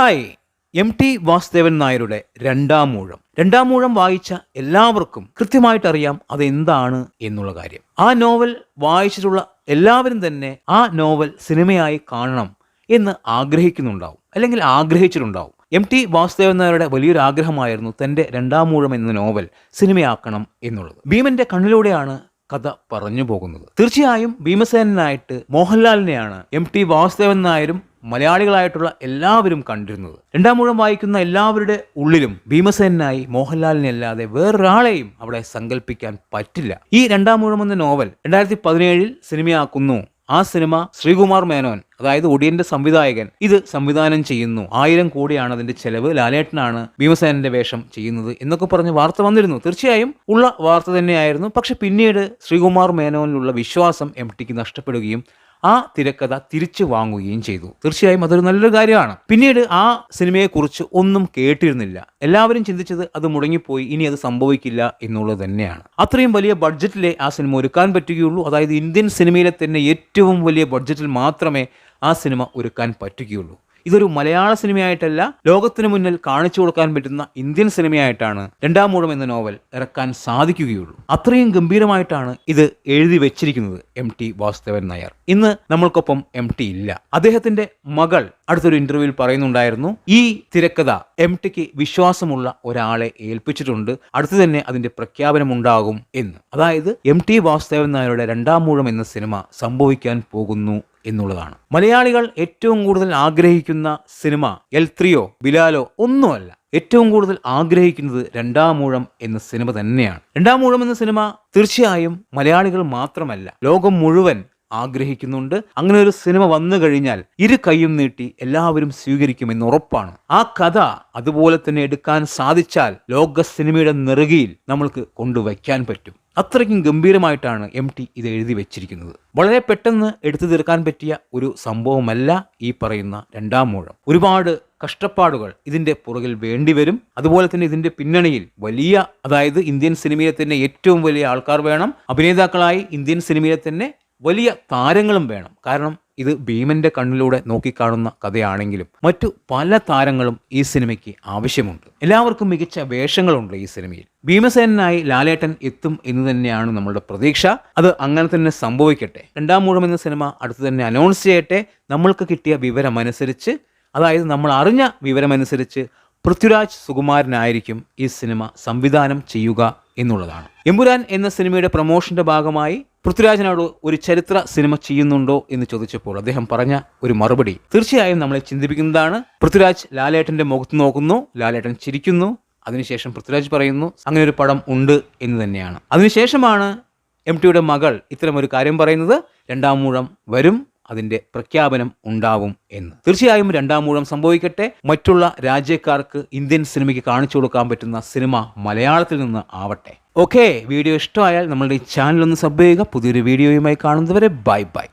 Hi M T Vasudevan നായരുടെ രണ്ടാം മൂഴം രണ്ടാം മൂഴം വായിച്ച എല്ലാവർക്കും കൃത്യമായിട്ട് അറിയാം അതെന്താണ് എന്നുള്ള കാര്യം. ആ നോവൽ വായിച്ചിട്ടുള്ള എല്ലാവരും തന്നെ ആ നോവൽ സിനിമയായി കാണണം എന്ന് ആഗ്രഹിക്കുന്നുണ്ടാവും. അല്ലെങ്കിൽ ആഗ്രഹിച്ചിട്ടുണ്ടാവും. എം ടി വാസുദേവൻ നായരുടെ വലിയൊരു ആഗ്രഹമായിരുന്നു തന്റെ രണ്ടാം മൂഴം എന്ന നോവൽ സിനിമയാക്കണം എന്നുള്ളത്. ഭീമന്റെ കണ്ണിലൂടെയാണ് കഥ പറഞ്ഞു പോകുന്നത്. തീർച്ചയായും ഭീമസേനായിട്ട് മോഹൻലാലിനെയാണ് എം ടി വാസുദേവൻ നായരും മലയാളികളായിട്ടുള്ള എല്ലാവരും കണ്ടിരുന്നത്. രണ്ടാം മൂഴം വായിക്കുന്ന എല്ലാവരുടെ ഉള്ളിലും ഭീമസേനായി മോഹൻലാലിനെ അല്ലാതെ വേറൊരാളെയും അവിടെ സങ്കല്പിക്കാൻ പറ്റില്ല. ഈ രണ്ടാം മൂഴം എന്ന നോവൽ രണ്ടായിരത്തി പതിനേഴിൽ സിനിമയാക്കുന്നു. ആ സിനിമ ശ്രീകുമാർ മേനോൻ അതായത് ഒടിയന്റെ സംവിധായകൻ ഇത് സംവിധാനം ചെയ്യുന്നു. ആയിരം കോടിയാണ് അതിന്റെ ചെലവ്. ലാലേട്ടനാണ് ഭീമസേനന്റെ വേഷം ചെയ്യുന്നത് എന്നൊക്കെ പറഞ്ഞ് വാർത്ത വന്നിരുന്നു. തീർച്ചയായും ഉള്ള വാർത്ത തന്നെയായിരുന്നു. പക്ഷെ പിന്നീട് ശ്രീകുമാർ മേനോനിലുള്ള വിശ്വാസം എം ടിക്ക് നഷ്ടപ്പെടുകയും ആ തിരക്കഥ തിരിച്ചു വാങ്ങുകയും ചെയ്തു. തീർച്ചയായും അതൊരു നല്ലൊരു കാര്യമാണ്. പിന്നീട് ആ സിനിമയെക്കുറിച്ച് ഒന്നും കേട്ടിരുന്നില്ല. എല്ലാവരും ചിന്തിച്ചത് അത് മുടങ്ങിപ്പോയി ഇനി അത് സംഭവിക്കില്ല എന്നുള്ളത് തന്നെയാണ്. അത്രയും വലിയ ബഡ്ജറ്റിലെ ആ സിനിമ ഒരുക്കാൻ പറ്റുകയുള്ളൂ. അതായത് ഇന്ത്യൻ സിനിമയിലെ തന്നെ ഏറ്റവും വലിയ ബഡ്ജറ്റിൽ മാത്രമേ ആ സിനിമ ഒരുക്കാൻ പറ്റുകയുള്ളൂ. ഇതൊരു മലയാള സിനിമയായിട്ടല്ല ലോകത്തിന് മുന്നിൽ കാണിച്ചു കൊടുക്കാൻ പറ്റുന്ന ഇന്ത്യൻ സിനിമയായിട്ടാണ് രണ്ടാം മൂഴം എന്ന നോവൽ ഇറക്കാൻ സാധിക്കുകയുള്ളൂ. അത്രയും ഗംഭീരമായിട്ടാണ് ഇത് എഴുതി വെച്ചിരിക്കുന്നത് എം ടി വാസുദേവൻ നായർ. ഇന്ന് നമ്മൾക്കൊപ്പം എം ടി ഇല്ല. അദ്ദേഹത്തിന്റെ മകൾ അടുത്തൊരു ഇന്റർവ്യൂവിൽ പറയുന്നുണ്ടായിരുന്നു ഈ തിരക്കഥ എം ടിക്ക് വിശ്വാസമുള്ള ഒരാളെ ഏൽപ്പിച്ചിട്ടുണ്ട് അടുത്തു തന്നെ അതിന്റെ പ്രഖ്യാപനം ഉണ്ടാകും എന്ന്. അതായത് എം ടി വാസുദേവൻ നായരുടെ രണ്ടാം മൂഴം എന്ന സിനിമ സംഭവിക്കാൻ പോകുന്നു എന്നുള്ളതാണ്. മലയാളികൾ ഏറ്റവും കൂടുതൽ ആഗ്രഹിക്കുന്ന സിനിമ എൽ ത്രിയോ ബിലാലോ ഒന്നുമല്ല. ഏറ്റവും കൂടുതൽ ആഗ്രഹിക്കുന്നത് രണ്ടാമൂഴം എന്ന സിനിമ തന്നെയാണ്. രണ്ടാമൂഴം എന്ന സിനിമ തീർച്ചയായും മലയാളികൾ മാത്രമല്ല ലോകം മുഴുവൻ ആഗ്രഹിക്കുന്നുണ്ട്. അങ്ങനെ ഒരു സിനിമ വന്നു കഴിഞ്ഞാൽ ഇരു കൈയും നീട്ടി എല്ലാവരും സ്വീകരിക്കുമെന്ന് ഉറപ്പാണ്. ആ കഥ അതുപോലെ തന്നെ എടുക്കാൻ സാധിച്ചാൽ ലോക സിനിമയുടെ നെറുകയിൽ നമ്മൾക്ക് കൊണ്ടുവയ്ക്കാൻ പറ്റും. അത്രയ്ക്കും ഗംഭീരമായിട്ടാണ് എം ടി ഇത് എഴുതി വെച്ചിരിക്കുന്നത്. വളരെ പെട്ടെന്ന് എടുത്തു തീർക്കാൻ പറ്റിയ ഒരു സംഭവമല്ല ഈ പറയുന്ന രണ്ടാം മൂഴം. ഒരുപാട് കഷ്ടപ്പാടുകൾ ഇതിന്റെ പുറകിൽ വേണ്ടിവരും അതുപോലെ തന്നെ ഇതിന്റെ പിന്നണിയിൽ വലിയ അതായത് ഇന്ത്യൻ സിനിമയിലെ തന്നെ ഏറ്റവും വലിയ ആൾക്കാർ വേണം. അഭിനേതാക്കളായി ഇന്ത്യൻ സിനിമയിലെ തന്നെ വലിയ താരങ്ങളും വേണം. കാരണം ഇത് ഭീമന്റെ കണ്ണിലൂടെ നോക്കിക്കാണുന്ന കഥയാണെങ്കിലും മറ്റു പല താരങ്ങളും ഈ സിനിമയ്ക്ക് ആവശ്യമുണ്ട്. എല്ലാവർക്കും മികച്ച വേഷങ്ങളുണ്ട് ഈ സിനിമയിൽ. ഭീമസേനായി ലാലേട്ടൻ എത്തും എന്ന് തന്നെയാണ് നമ്മളുടെ പ്രതീക്ഷ. അത് അങ്ങനെ തന്നെ സംഭവിക്കട്ടെ. രണ്ടാം മൂഴം എന്ന സിനിമ അടുത്ത് തന്നെ അനൗൺസ് ചെയ്യട്ടെ. നമ്മൾക്ക് കിട്ടിയ വിവരമനുസരിച്ച് അതായത് നമ്മൾ അറിഞ്ഞ വിവരമനുസരിച്ച് പൃഥ്വിരാജ് സുകുമാരനായിരിക്കും ഈ സിനിമ സംവിധാനം ചെയ്യുക എന്നുള്ളതാണ്. എമ്പുരാൻ എന്ന സിനിമയുടെ പ്രൊമോഷന്റെ ഭാഗമായി പൃഥ്വിരാജിനോട് ഒരു ചരിത്ര സിനിമ ചെയ്യുന്നുണ്ടോ എന്ന് ചോദിച്ചപ്പോൾ അദ്ദേഹം പറഞ്ഞ ഒരു മറുപടി. തീർച്ചയായും നമ്മളെ ചിന്തിപ്പിക്കുന്നതാണ്. പൃഥ്വിരാജ് ലാലേട്ടന്റെ മുഖത്ത് നോക്കുന്നു ലാലേട്ടൻ ചിരിക്കുന്നു. അതിനുശേഷം പൃഥ്വിരാജ് പറയുന്നു അങ്ങനെ ഒരു പടം ഉണ്ട് എന്ന് തന്നെയാണ്. അതിനുശേഷമാണ് എം ടിയുടെ മകൾ ഒരു കാര്യം പറയുന്നത്. രണ്ടാം മൂഴം വരും അതിന്റെ പ്രഖ്യാപനം ഉണ്ടാവും എന്ന്. തീർച്ചയായും രണ്ടാം മൂഴം സംഭവിക്കട്ടെ. മറ്റുള്ള രാജ്യക്കാർക്ക് ഇന്ത്യൻ സിനിമയ്ക്ക് കാണിച്ചു കൊടുക്കാൻ പറ്റുന്ന സിനിമ മലയാളത്തിൽ നിന്ന് ആവട്ടെ. ഓക്കെ വീഡിയോ ഇഷ്ടമായാൽ നമ്മളുടെ ഈ ചാനൽ ഒന്ന് സബ് ചെയ്യുക. പുതിയൊരു വീഡിയോയുമായി കാണുന്നവരെ ബൈ ബൈ